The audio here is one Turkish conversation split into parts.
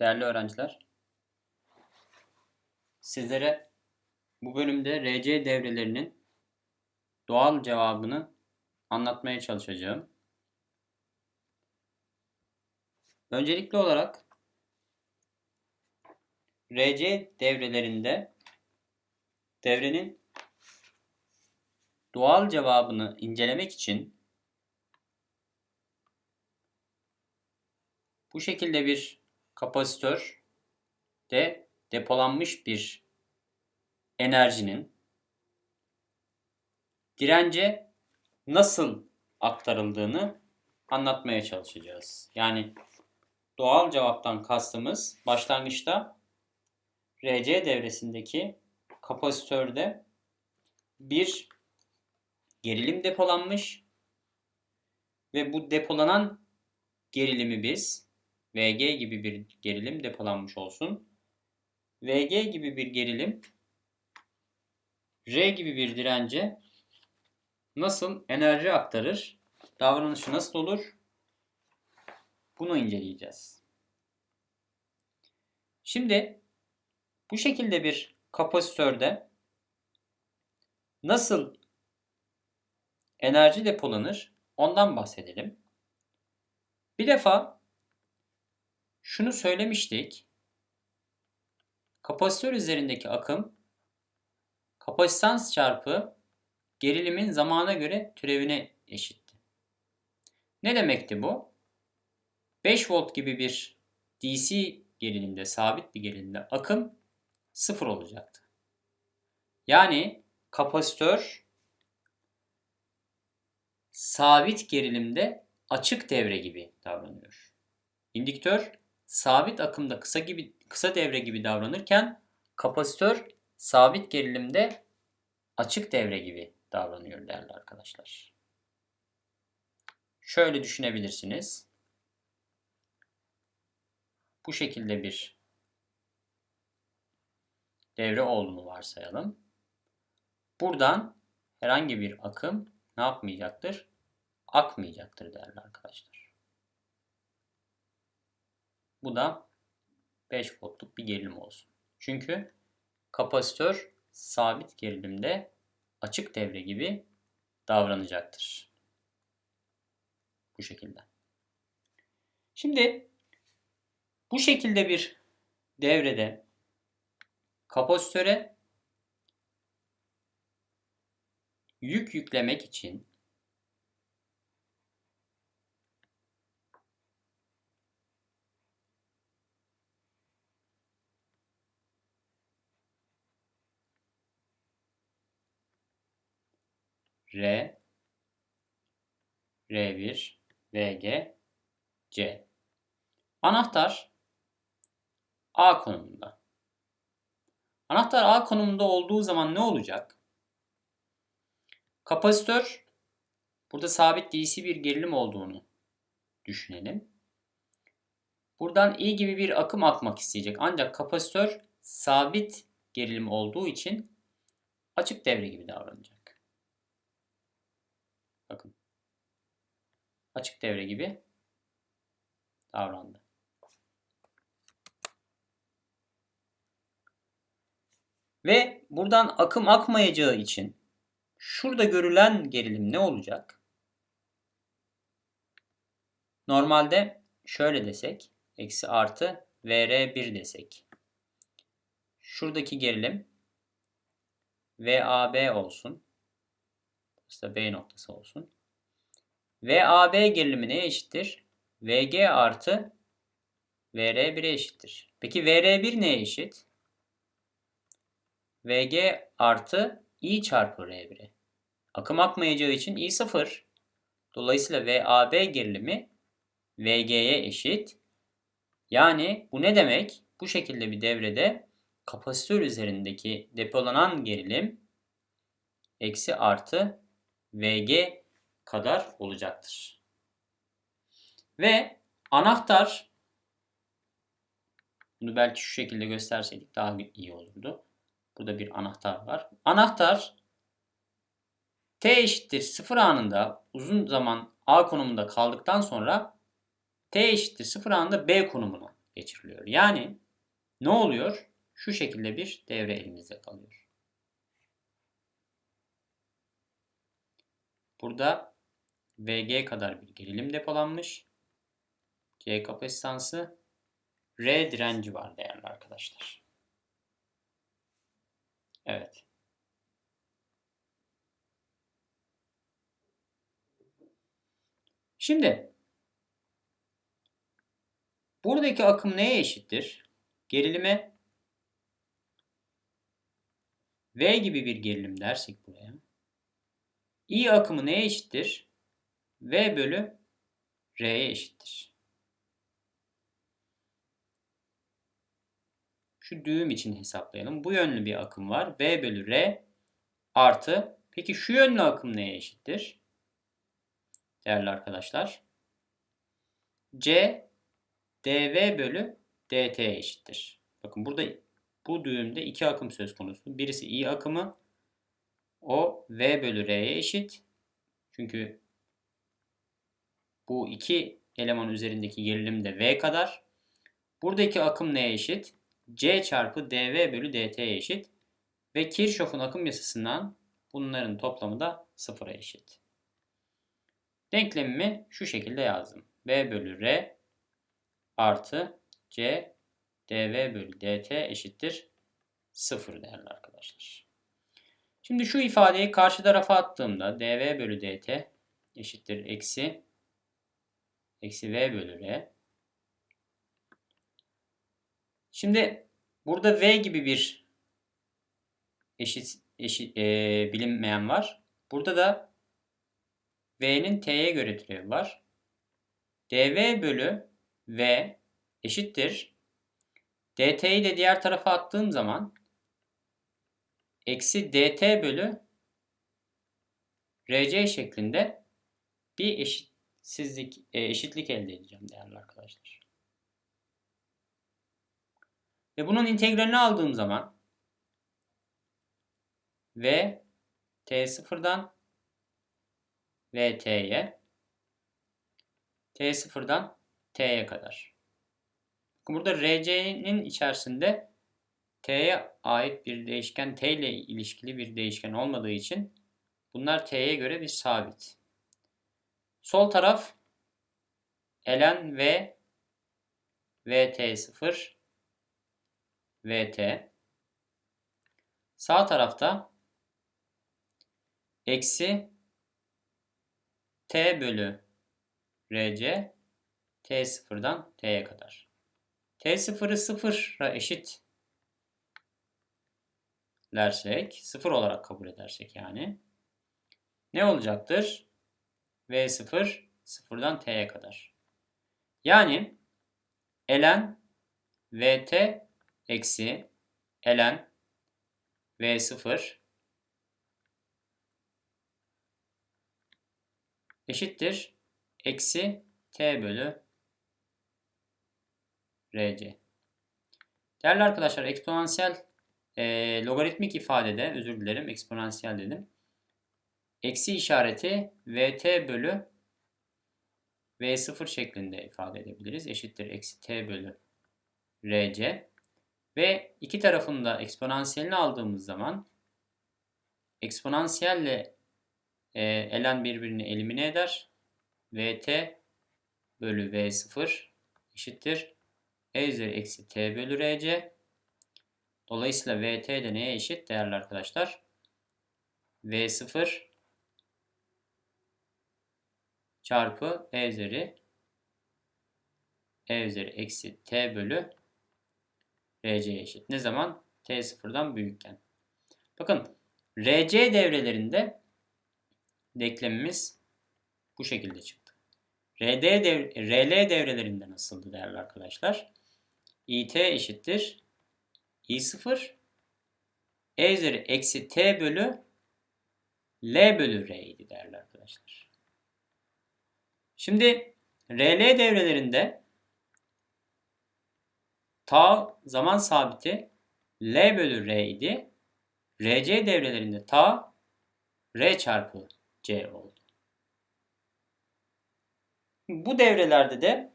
Değerli öğrenciler, sizlere bu bölümde RC devrelerinin doğal cevabını anlatmaya çalışacağım. Öncelikli olarak RC devrelerinde devrenin doğal cevabını incelemek için bu şekilde bir kapasitör de depolanmış bir enerjinin dirence nasıl aktarıldığını anlatmaya çalışacağız. Yani doğal cevaptan kastımız başlangıçta RC devresindeki kapasitörde bir gerilim depolanmış ve bu depolanan gerilimi biz VG gibi bir gerilim depolanmış olsun. VG gibi bir gerilim R gibi bir dirence nasıl enerji aktarır? Davranışı nasıl olur? Bunu inceleyeceğiz. Şimdi bu şekilde bir kapasitörde nasıl enerji depolanır? Ondan bahsedelim. Bir defa şunu söylemiştik. Kapasitör üzerindeki akım kapasitans çarpı gerilimin zamana göre türevine eşitti. Ne demekti bu? 5 volt gibi bir DC gerilimde, sabit bir gerilimde akım sıfır olacaktı. Yani kapasitör sabit gerilimde açık devre gibi davranıyor. İndüktör sabit akımda kısa gibi kısa devre gibi davranırken kapasitör sabit gerilimde açık devre gibi davranıyor değerli arkadaşlar. Şöyle düşünebilirsiniz. Bu şekilde bir devre olduğunu varsayalım. Buradan herhangi bir akım ne yapmayacaktır? Akmayacaktır değerli arkadaşlar. Bu da 5 voltluk bir gerilim olsun. Çünkü kapasitör sabit gerilimde açık devre gibi davranacaktır. Bu şekilde. Şimdi bu şekilde bir devrede kapasitöre yük yüklemek için R R1 VG C Anahtar A konumunda. Anahtar A konumunda olduğu zaman ne olacak? Kapasitör burada sabit DC bir gerilim olduğunu düşünelim. Buradan I gibi bir akım akmak isteyecek. Ancak kapasitör sabit gerilim olduğu için açık devre gibi davranacak. Bakın. Açık devre gibi davrandı. Ve buradan akım akmayacağı için şurada görülen gerilim ne olacak? Normalde şöyle desek, eksi artı VR1 desek. Şuradaki gerilim VAB olsun. Burası B noktası olsun. VAB gerilimi neye eşittir? VG artı VR1'e eşittir. Peki VR1 neye eşit? VG artı I çarpı R1'e. Akım akmayacağı için I sıfır. Dolayısıyla VAB gerilimi VG'ye eşit. Yani bu ne demek? Bu şekilde bir devrede kapasitör üzerindeki depolanan gerilim eksi artı VG kadar olacaktır. Ve anahtar bunu belki şu şekilde gösterseydik daha iyi olurdu. Burada bir anahtar var. Anahtar t eşittir 0 anında uzun zaman A konumunda kaldıktan sonra t eşittir 0 anında B konumuna geçiriliyor. Yani ne oluyor? Şu şekilde bir devre elimizde kalıyor. Burada VG kadar bir gerilim depolanmış. C kapasitansı. R direnci var değerli arkadaşlar. Evet. Şimdi buradaki akım neye eşittir? Gerilime V gibi bir gerilim dersek buraya. I akımı neye eşittir? V bölü R'ye eşittir. Şu düğüm için hesaplayalım. Bu yönlü bir akım var. V bölü R artı. Peki şu yönlü akım neye eşittir? Değerli arkadaşlar. C dv bölü dt eşittir. Bakın burada bu düğümde iki akım söz konusu. Birisi i akımı. O v bölü r'ye eşit. Çünkü bu iki eleman üzerindeki gerilim de v kadar. Buradaki akım neye eşit? C çarpı dv bölü dt'ye eşit. Ve Kirchhoff'un akım yasasından bunların toplamı da sıfıra eşit. Denklemimi şu şekilde yazdım. V bölü R artı C dv bölü dt eşittir 0 değerli arkadaşlar. Şimdi şu ifadeyi karşı tarafa attığımda dv bölü dt eşittir eksi eksi v bölü r. Şimdi burada v gibi bir eşit, eşit e, bilinmeyen var. Burada da v'nin t'ye göre türevi var. dv bölü v eşittir. dt'yi de diğer tarafa attığım zaman eksi dt bölü rc şeklinde bir eşitsizlik, e, eşitlik elde edeceğim değerli arkadaşlar. Ve bunun integralini aldığım zaman v t sıfırdan v t'ye t sıfırdan t'ye kadar. Burada rc'nin içerisinde t'ye ait bir değişken, t ile ilişkili bir değişken olmadığı için bunlar t'ye göre bir sabit. Sol taraf ln v vt0 vt. Sağ tarafta eksi t bölü rc t sıfırdan t'ye kadar. t sıfırı sıfıra eşit dersek, sıfır olarak kabul edersek yani ne olacaktır? V0 sıfırdan t'ye kadar. Yani ln vt eksi ln v0 eşittir eksi t bölü rc. Değerli arkadaşlar eksponansiyel e, logaritmik ifadede özür dilerim eksponansiyel dedim. Eksi işareti vt bölü v0 şeklinde ifade edebiliriz. Eşittir eksi t bölü rc. Ve iki tarafında eksponansiyelini aldığımız zaman eksponansiyelle e, ln birbirini elimine eder. vt bölü v0 eşittir e üzeri eksi t bölü rc. Dolayısıyla vt de neye eşit değerli arkadaşlar? v0 çarpı e üzeri e üzeri eksi t bölü rc eşit. Ne zaman? t sıfırdan büyükken. Bakın rc devrelerinde denklemimiz bu şekilde çıktı. RD dev, RL devrelerinde nasıldı değerli arkadaşlar? IT eşittir I0 E üzeri eksi T bölü L bölü R idi değerli arkadaşlar. Şimdi RL devrelerinde ta zaman sabiti L bölü R idi. RC devrelerinde ta R çarpı C oldu. Bu devrelerde de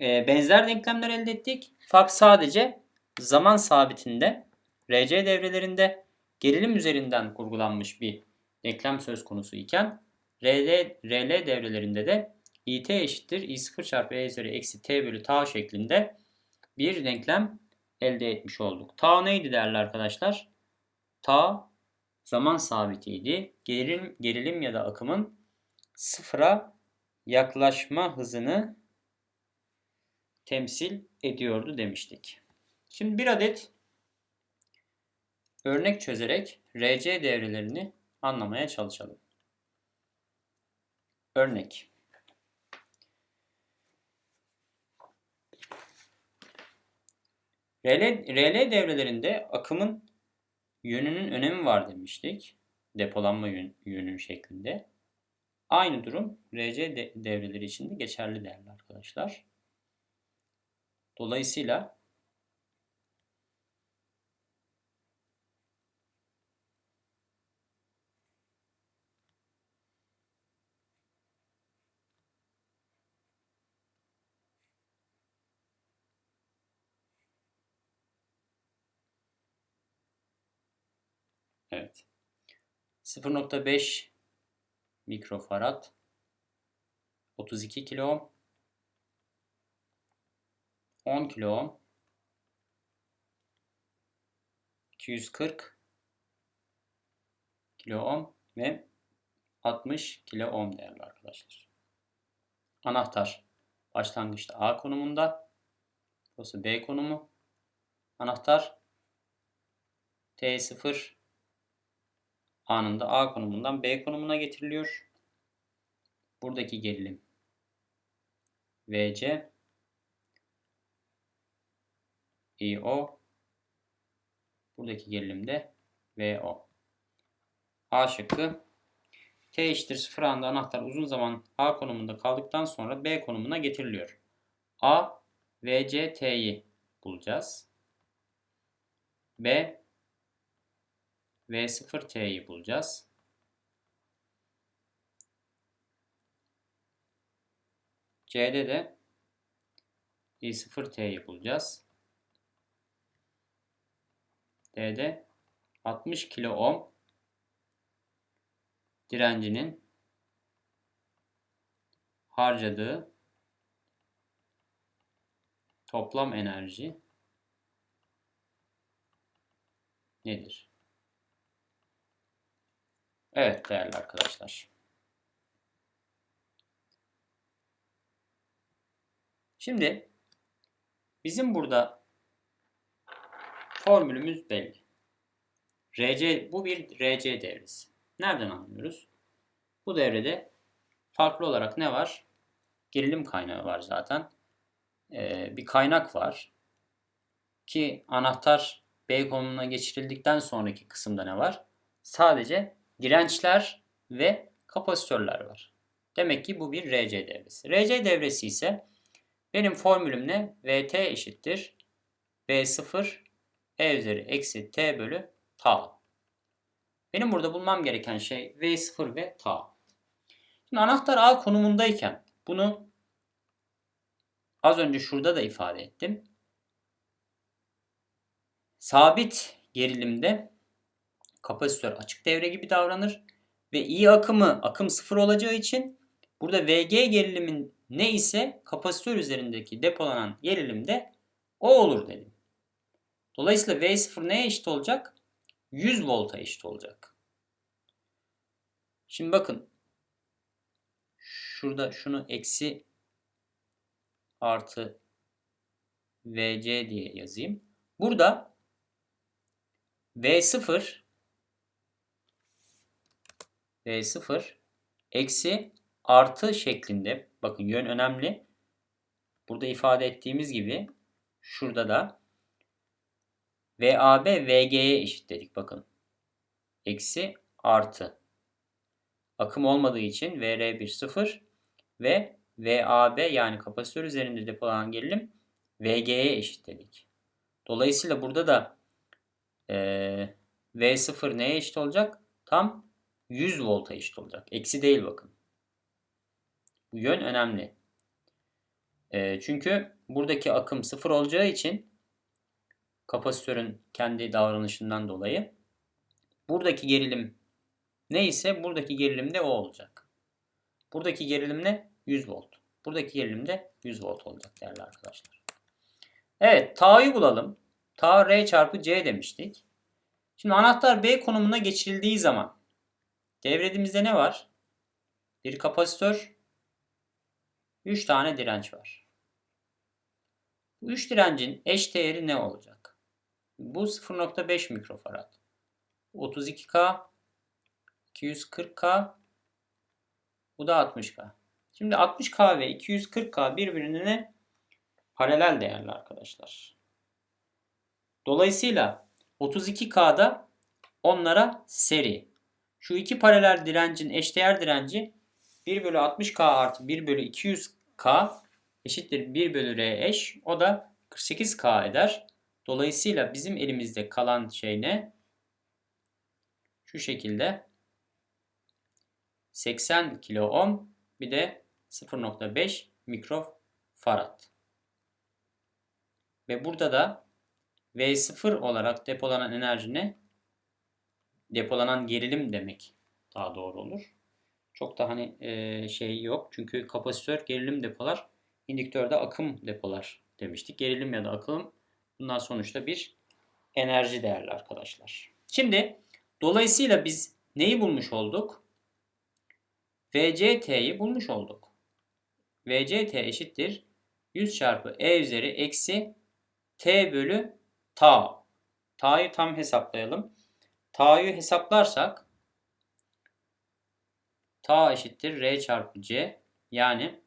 e, benzer denklemler elde ettik. Fark sadece zaman sabitinde RC devrelerinde gerilim üzerinden kurgulanmış bir denklem söz konusu iken RL, RL devrelerinde de IT eşittir I0 çarpı E üzeri eksi T bölü tau şeklinde bir denklem elde etmiş olduk. Tau neydi değerli arkadaşlar? Tau zaman sabitiydi. Gerilim, gerilim ya da akımın sıfıra yaklaşma hızını temsil ediyordu demiştik. Şimdi bir adet örnek çözerek RC devrelerini anlamaya çalışalım. Örnek. RL, RL devrelerinde akımın yönünün önemi var demiştik. Depolanma yön, yönü şeklinde. Aynı durum RC de, devreleri için de geçerli değerli arkadaşlar. Dolayısıyla Evet. 0.5 mikrofarad 32 kilo ohm 10 kilo ohm 240 kilo ohm ve 60 kilo ohm değerli arkadaşlar. Anahtar başlangıçta A konumunda. Burası B konumu. Anahtar T0 anında A konumundan B konumuna getiriliyor. Buradaki gerilim VC IO buradaki gerilim de VO. A şıkkı T eşittir 0 anda anahtar uzun zaman A konumunda kaldıktan sonra B konumuna getiriliyor. A VC T'yi bulacağız. B V0T'yi bulacağız. C'de de I0T'yi bulacağız. D'de 60 kilo ohm direncinin harcadığı toplam enerji nedir? Evet değerli arkadaşlar. Şimdi bizim burada formülümüz belli. RC bu bir RC devresi. Nereden anlıyoruz? Bu devrede farklı olarak ne var? Gerilim kaynağı var zaten. Ee, bir kaynak var. Ki anahtar B konumuna geçirildikten sonraki kısımda ne var? Sadece dirençler ve kapasitörler var. Demek ki bu bir RC devresi. RC devresi ise benim formülüm ne? VT eşittir V0 E üzeri eksi T bölü tau. Benim burada bulmam gereken şey V0 ve tau. Şimdi anahtar A konumundayken bunu az önce şurada da ifade ettim. Sabit gerilimde kapasitör açık devre gibi davranır ve I akımı akım sıfır olacağı için burada VG gerilimin ne ise kapasitör üzerindeki depolanan gerilim de o olur dedim. Dolayısıyla V0 neye eşit olacak? 100 volta eşit olacak. Şimdi bakın. Şurada şunu eksi artı VC diye yazayım. Burada V0 V0 eksi artı şeklinde bakın yön önemli. Burada ifade ettiğimiz gibi şurada da VAB VG'ye eşit dedik bakın. Eksi artı. Akım olmadığı için VR1 0 ve VAB yani kapasitör üzerinde depolanan gerilim VG'ye eşit dedik. Dolayısıyla burada da e, V0 neye eşit olacak? Tam 100 volta eşit olacak. Eksi değil bakın. Bu yön önemli. E, çünkü buradaki akım sıfır olacağı için kapasitörün kendi davranışından dolayı buradaki gerilim neyse buradaki gerilim de o olacak. Buradaki gerilim ne? 100 volt. Buradaki gerilim de 100 volt olacak değerli arkadaşlar. Evet, ta'yı bulalım. Ta R çarpı C demiştik. Şimdi anahtar B konumuna geçirildiği zaman devredimizde ne var? Bir kapasitör, 3 tane direnç var. Bu 3 direncin eş değeri ne olacak? Bu 0.5 mikrofarad. 32K, 240K, bu da 60K. Şimdi 60K ve 240K birbirine paralel değerli arkadaşlar. Dolayısıyla 32K'da onlara seri. Şu iki paralel direncin eşdeğer direnci 1 bölü 60K artı 1 bölü 200K eşittir 1 bölü R eş. O da 48K eder. Dolayısıyla bizim elimizde kalan şey ne? Şu şekilde 80 kilo ohm bir de 0.5 mikrofarad. Ve burada da V0 olarak depolanan enerji ne? Depolanan gerilim demek daha doğru olur. Çok da hani e, şey yok. Çünkü kapasitör gerilim depolar, indüktörde akım depolar demiştik. Gerilim ya da akım bunlar sonuçta bir enerji değerli arkadaşlar. Şimdi dolayısıyla biz neyi bulmuş olduk? VCT'yi bulmuş olduk. VCT eşittir 100 çarpı E üzeri eksi T bölü ta. Ta'yı tam hesaplayalım. Ta'yı hesaplarsak ta eşittir R çarpı C yani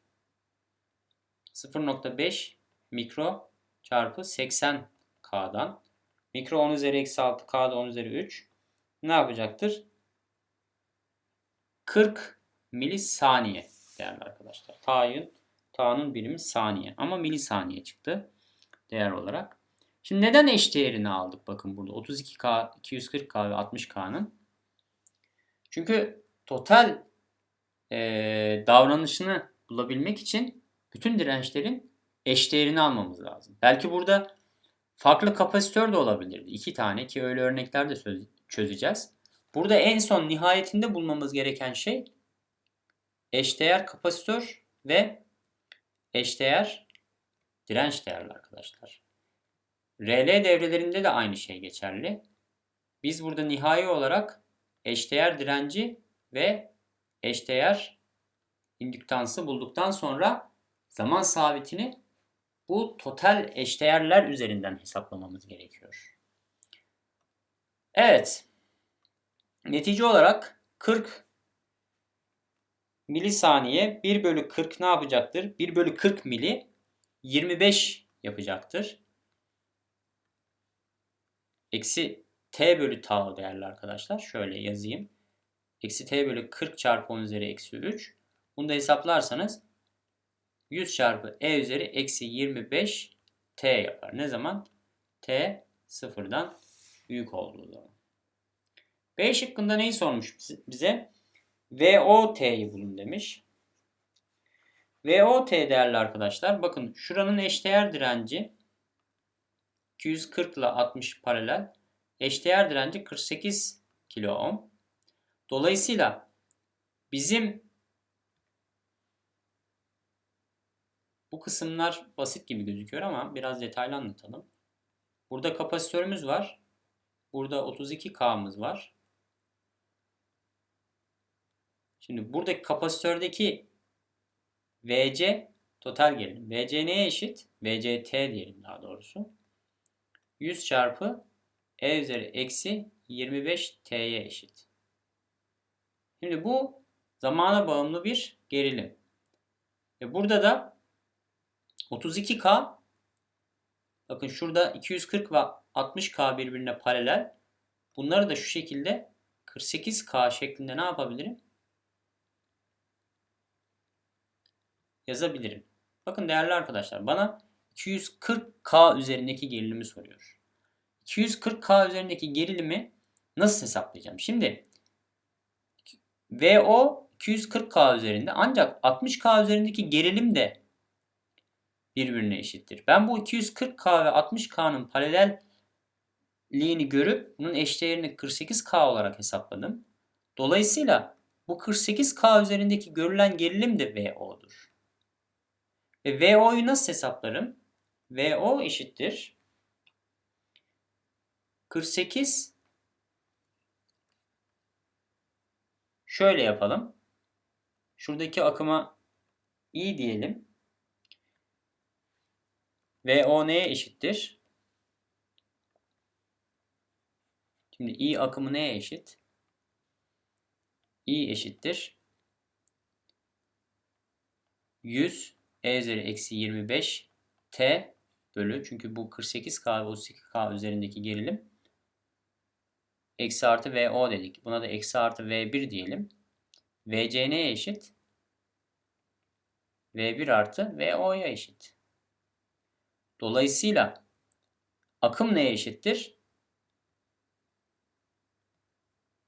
0.5 mikro çarpı 80 K'dan. Mikro 10 üzeri eksi 6 K'da 10 üzeri 3 ne yapacaktır? 40 milisaniye değerli arkadaşlar. Ta'nın ta'nın birimi saniye ama milisaniye çıktı değer olarak. Şimdi neden eş değerini aldık bakın burada 32K, 240K ve 60K'nın? Çünkü total e, davranışını bulabilmek için bütün dirençlerin eş değerini almamız lazım. Belki burada farklı kapasitör de olabilirdi. iki tane ki öyle örnekler de çözeceğiz. Burada en son nihayetinde bulmamız gereken şey eşdeğer kapasitör ve eşdeğer direnç değerli arkadaşlar. RL devrelerinde de aynı şey geçerli. Biz burada nihai olarak eşdeğer direnci ve eşdeğer indüktansı bulduktan sonra zaman sabitini bu total eşdeğerler üzerinden hesaplamamız gerekiyor. Evet. Netice olarak 40 milisaniye 1 bölü 40 ne yapacaktır? 1 bölü 40 mili 25 yapacaktır. Eksi t bölü tau değerli arkadaşlar. Şöyle yazayım. Eksi t bölü 40 çarpı 10 üzeri eksi 3. Bunu da hesaplarsanız 100 çarpı e üzeri eksi 25 t yapar. Ne zaman? t sıfırdan büyük olduğu zaman. B şıkkında neyi sormuş bize? VOT'yi bulun demiş. VOT değerli arkadaşlar. Bakın şuranın eşdeğer direnci 240 ile 60 paralel. Eşdeğer direnci 48 kilo ohm. Dolayısıyla bizim bu kısımlar basit gibi gözüküyor ama biraz detaylı anlatalım. Burada kapasitörümüz var. Burada 32K'mız var. Şimdi buradaki kapasitördeki VC total gerilim. VC neye eşit? VCT diyelim daha doğrusu. 100 çarpı E üzeri eksi 25 T'ye eşit. Şimdi bu zamana bağımlı bir gerilim. Ve burada da 32K bakın şurada 240 ve 60K birbirine paralel. Bunları da şu şekilde 48K şeklinde ne yapabilirim? yazabilirim. Bakın değerli arkadaşlar bana 240K üzerindeki gerilimi soruyor. 240K üzerindeki gerilimi nasıl hesaplayacağım? Şimdi VO 240K üzerinde ancak 60K üzerindeki gerilim de birbirine eşittir. Ben bu 240K ve 60K'nın paralelliğini görüp bunun eşdeğerini 48K olarak hesapladım. Dolayısıyla bu 48K üzerindeki görülen gerilim de VO'dur. Ve VO'yu nasıl hesaplarım? VO eşittir 48 şöyle yapalım. Şuradaki akıma I diyelim. VO neye eşittir? Şimdi I akımı neye eşit? I eşittir. 100 E üzeri eksi 25 T bölü çünkü bu 48K ve 32K üzerindeki gerilim eksi artı VO dedik. Buna da eksi artı V1 diyelim. VC neye eşit? V1 artı VO'ya eşit. Dolayısıyla akım neye eşittir?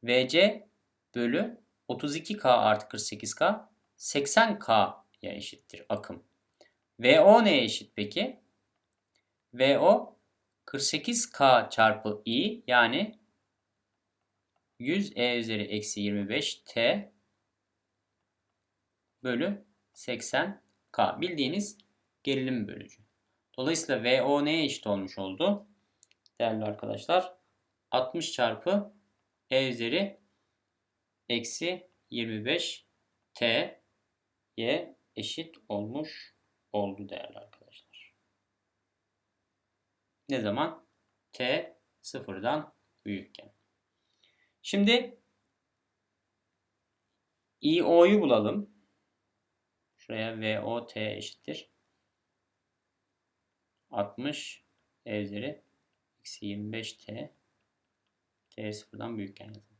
VC bölü 32K artı 48K 80K'ya eşittir akım. VO neye eşit peki? VO 48K çarpı I yani 100 E üzeri eksi 25 T bölü 80 K. Bildiğiniz gerilim bölücü. Dolayısıyla VO neye eşit olmuş oldu? Değerli arkadaşlar 60 çarpı E üzeri eksi 25 T Y eşit olmuş oldu değerli. Ne zaman? T sıfırdan büyükken. Şimdi IO'yu bulalım. Şuraya VOT eşittir. 60 E eksi 25 T T sıfırdan büyükken yazalım.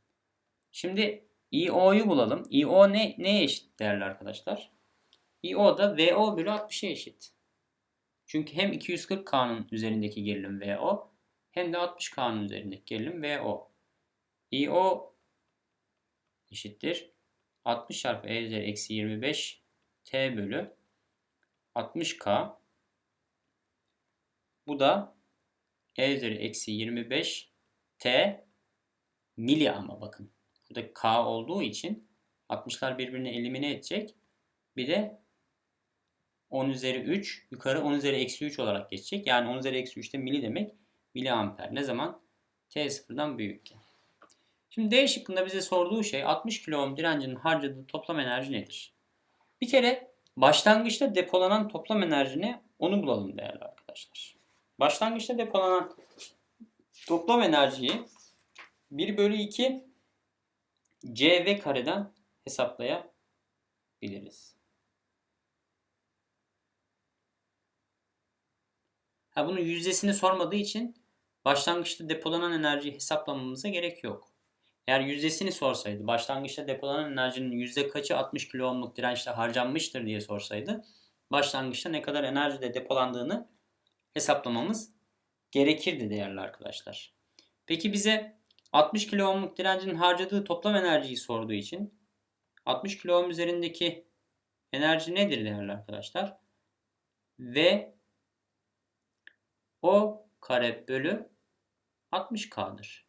Şimdi IO'yu bulalım. IO ne, neye eşit değerli arkadaşlar? IO da VO bölü 60'a eşit. Çünkü hem 240K'nın üzerindeki gerilim VO hem de 60K'nın üzerindeki gerilim VO. IO eşittir. 60 çarpı E üzeri eksi 25 T bölü 60K. Bu da E üzeri eksi 25 T mili ama bakın. Burada K olduğu için 60'lar birbirine elimine edecek. Bir de 10 üzeri 3 yukarı 10 üzeri eksi 3 olarak geçecek. Yani 10 üzeri eksi 3 de mili demek. Miliamper. Ne zaman? T sıfırdan büyükken. Şimdi D şıkkında bize sorduğu şey 60 kilo ohm direncinin harcadığı toplam enerji nedir? Bir kere başlangıçta depolanan toplam enerji ne? Onu bulalım değerli arkadaşlar. Başlangıçta depolanan toplam enerjiyi 1 bölü 2 CV kareden hesaplayabiliriz. Ha bunun yüzdesini sormadığı için başlangıçta depolanan enerjiyi hesaplamamıza gerek yok. Eğer yüzdesini sorsaydı, başlangıçta depolanan enerjinin yüzde kaçı 60 kilo ohmluk dirençle harcanmıştır diye sorsaydı, başlangıçta ne kadar enerjide depolandığını hesaplamamız gerekirdi değerli arkadaşlar. Peki bize 60 kilo ohmluk direncin harcadığı toplam enerjiyi sorduğu için 60 kilo ohm üzerindeki enerji nedir değerli arkadaşlar? Ve o kare bölü 60K'dır.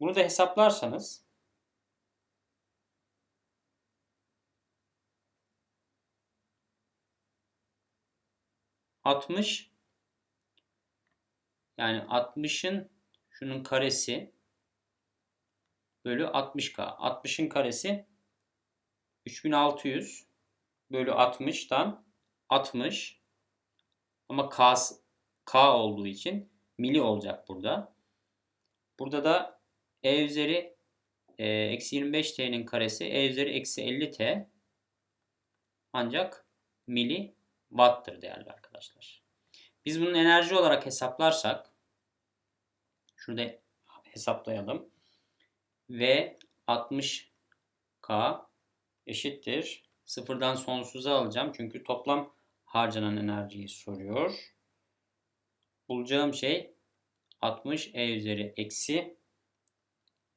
Bunu da hesaplarsanız altmış yani 60'ın şunun karesi bölü 60k. 60'ın karesi 3600 bölü 60'dan 60 ama k, k olduğu için mili olacak burada. Burada da e üzeri e, eksi 25t'nin karesi e üzeri eksi 50t ancak mili watt'tır değerli arkadaşlar. Biz bunun enerji olarak hesaplarsak şurada hesaplayalım. V 60K eşittir. Sıfırdan sonsuza alacağım. Çünkü toplam harcanan enerjiyi soruyor. Bulacağım şey 60 E üzeri eksi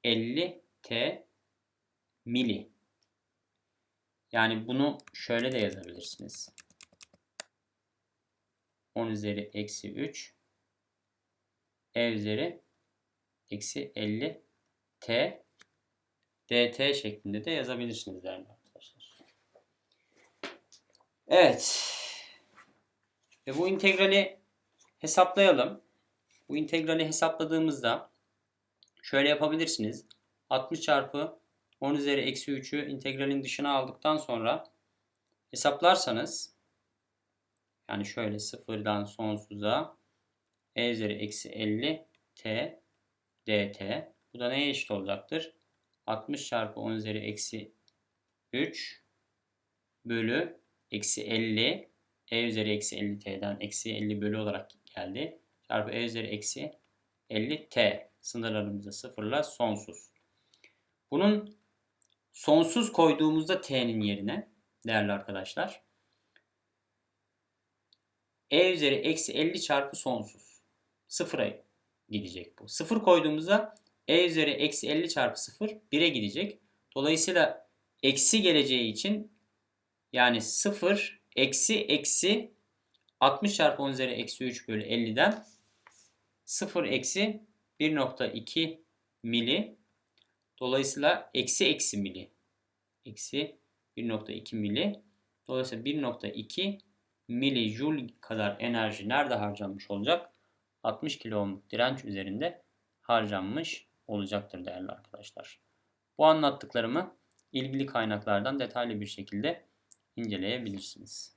50 T mili. Yani bunu şöyle de yazabilirsiniz. 10 üzeri eksi 3 E üzeri eksi 50 T dt şeklinde de yazabilirsiniz değerli arkadaşlar. Evet. Ve bu integrali hesaplayalım. Bu integrali hesapladığımızda şöyle yapabilirsiniz. 60 çarpı 10 üzeri eksi 3'ü integralin dışına aldıktan sonra hesaplarsanız yani şöyle sıfırdan sonsuza e üzeri eksi 50 t dt bu da neye eşit olacaktır? 60 çarpı 10 üzeri eksi 3 bölü eksi 50 e üzeri eksi 50 t'den eksi 50 bölü olarak geldi. Çarpı e üzeri eksi 50 t sınırlarımızda sıfırla sonsuz. Bunun sonsuz koyduğumuzda t'nin yerine değerli arkadaşlar e üzeri eksi 50 çarpı sonsuz. Sıfıra gidecek bu. Sıfır koyduğumuzda e üzeri eksi 50 çarpı 0 1'e gidecek. Dolayısıyla eksi geleceği için yani 0 eksi eksi 60 çarpı 10 üzeri eksi 3 bölü 50'den 0 eksi 1.2 mili dolayısıyla eksi eksi mili eksi 1.2 mili dolayısıyla 1.2 milijoule kadar enerji nerede harcanmış olacak? 60 kilo direnç üzerinde harcanmış olacaktır değerli arkadaşlar. Bu anlattıklarımı ilgili kaynaklardan detaylı bir şekilde inceleyebilirsiniz.